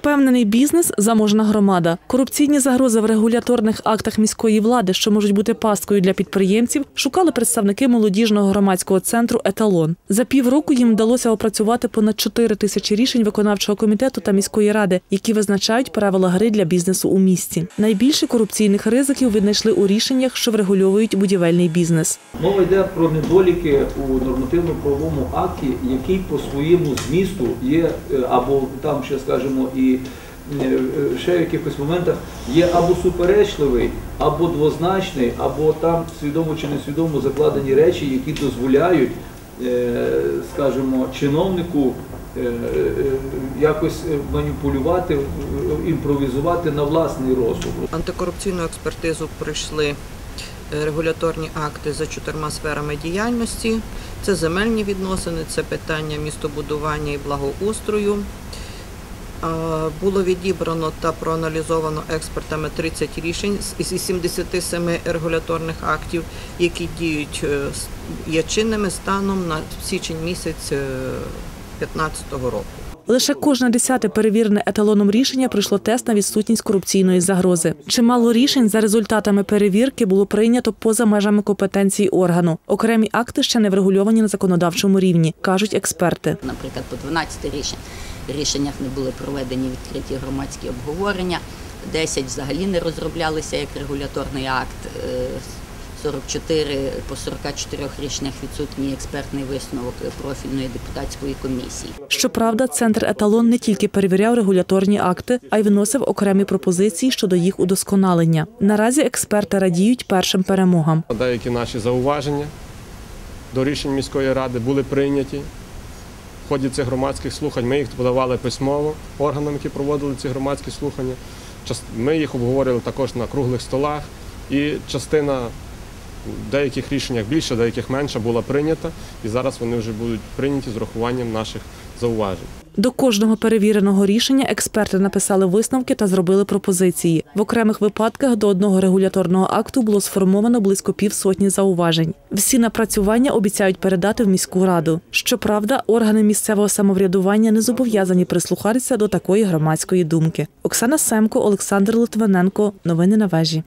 Впевнений бізнес заможна громада. Корупційні загрози в регуляторних актах міської влади, що можуть бути пасткою для підприємців, шукали представники молодіжного громадського центру Еталон. За півроку їм вдалося опрацювати понад 4 тисячі рішень виконавчого комітету та міської ради, які визначають правила гри для бізнесу у місті. Найбільше корупційних ризиків віднайшли у рішеннях, що врегульовують будівельний бізнес. Мова йде про недоліки у нормативно-правовому акті, який по своєму змісту є, е, або там ще скажімо, і е, е, ще в якихось моментах є або суперечливий, або двозначний, або там свідомо чи несвідомо закладені речі, які дозволяють, е, скажімо, чиновнику якось маніпулювати, імпровізувати на власний розсуд. Антикорупційну експертизу пройшли регуляторні акти за чотирма сферами діяльності. Це земельні відносини, це питання містобудування і благоустрою. Було відібрано та проаналізовано експертами 30 рішень з- із 77 регуляторних актів, які діють е, є чинними станом на січень місяць 2015 року. Лише кожне десяте перевірене еталоном рішення пройшло тест на відсутність корупційної загрози. Чимало рішень за результатами перевірки було прийнято поза межами компетенції органу. Окремі акти ще не врегульовані на законодавчому рівні, кажуть експерти. Наприклад, по 12 рішень рішеннях не були проведені відкриті громадські обговорення. 10 взагалі не розроблялися як регуляторний акт. Е, 44 по 44 рішеннях відсутній експертний висновок профільної депутатської комісії. Щоправда, центр еталон не тільки перевіряв регуляторні акти, а й вносив окремі пропозиції щодо їх удосконалення. Наразі експерти радіють першим перемогам. Деякі наші зауваження до рішень міської ради були прийняті. В ході цих громадських слухань ми їх подавали письмово органам, які проводили ці громадські слухання. Ми їх обговорювали також на круглих столах, і частина в деяких рішеннях більше, деяких менше була прийнята, і зараз вони вже будуть прийняті з урахуванням наших зауважень. До кожного перевіреного рішення експерти написали висновки та зробили пропозиції. В окремих випадках до одного регуляторного акту було сформовано близько півсотні зауважень. Всі напрацювання обіцяють передати в міську раду. Щоправда, органи місцевого самоврядування не зобов'язані прислухатися до такої громадської думки. Оксана Семко, Олександр Литвиненко. Новини на вежі.